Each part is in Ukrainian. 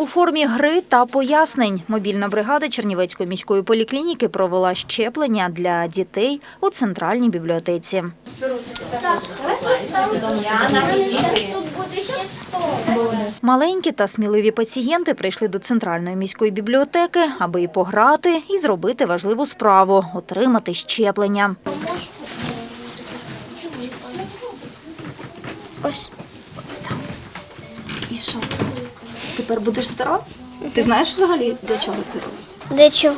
У формі гри та пояснень мобільна бригада Чернівецької міської поліклініки провела щеплення для дітей у центральній бібліотеці. Маленькі та сміливі пацієнти прийшли до центральної міської бібліотеки, аби і пограти, і зробити важливу справу отримати щеплення. Ось. І що? Тепер будеш здоров? Ти знаєш взагалі для чого це робиться? Для чого?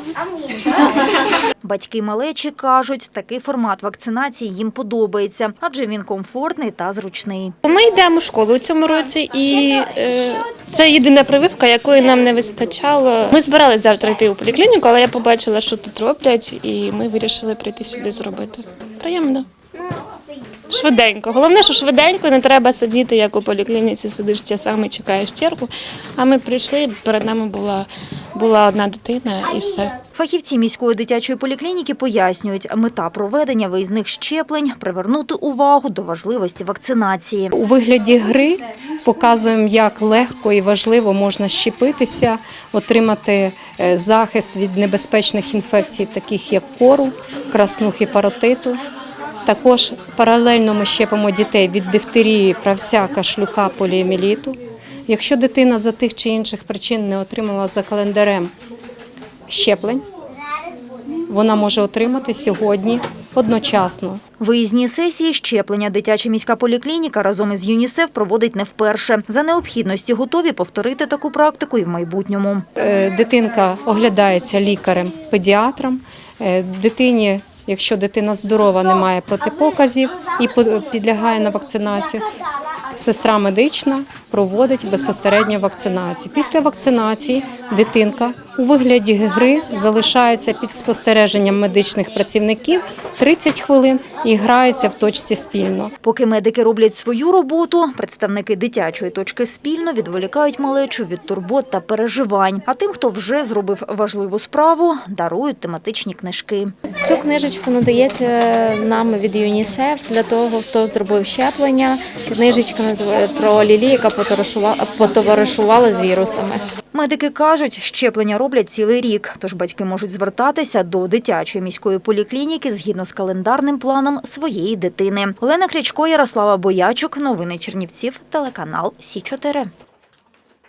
Батьки малечі кажуть, такий формат вакцинації їм подобається, адже він комфортний та зручний. Ми йдемо в школу у цьому році, і е, це єдина прививка, якої нам не вистачало. Ми збиралися завтра йти у поліклініку, але я побачила, що тут роблять, і ми вирішили прийти сюди зробити. Приємно. Швиденько. Головне, що швиденько, не треба сидіти, як у поліклініці, сидиш часами чекаєш чергу. А ми прийшли, перед нами була, була одна дитина і все. Фахівці міської дитячої поліклініки пояснюють, мета проведення виїзних щеплень привернути увагу до важливості вакцинації. У вигляді гри показуємо, як легко і важливо можна щепитися, отримати е, захист від небезпечних інфекцій, таких як кору, краснухи, паротиту. Також паралельно ми щепимо дітей від дифтерії, правця, кашлюка, поліоміліту. Якщо дитина за тих чи інших причин не отримала за календарем щеплень, вона може отримати сьогодні одночасно Виїзні сесії щеплення дитяча міська поліклініка разом із ЮНІСЕФ проводить не вперше. За необхідності готові повторити таку практику і в майбутньому. Е, Дитинка оглядається лікарем-педіатром. Е, Дитині, якщо дитина здорова, не має протипоказів і підлягає на вакцинацію, сестра медична проводить безпосередньо вакцинацію. Після вакцинації дитинка у вигляді гри залишається під спостереженням медичних працівників 30 хвилин і грається в точці спільно. Поки медики роблять свою роботу, представники дитячої точки спільно відволікають малечу від турбот та переживань. А тим, хто вже зробив важливу справу, дарують тематичні книжки. Цю книжечку надається нам від ЮНІСЕФ для того, хто зробив щеплення. Книжечка називає про Лілі, яка потоваришувала, потоваришувала з вірусами. Медики кажуть, щеплення роблять цілий рік, тож батьки можуть звертатися до дитячої міської поліклініки згідно з календарним планом своєї дитини. Олена Крячко, Ярослава Боячук. Новини Чернівців. Телеканал Сі 4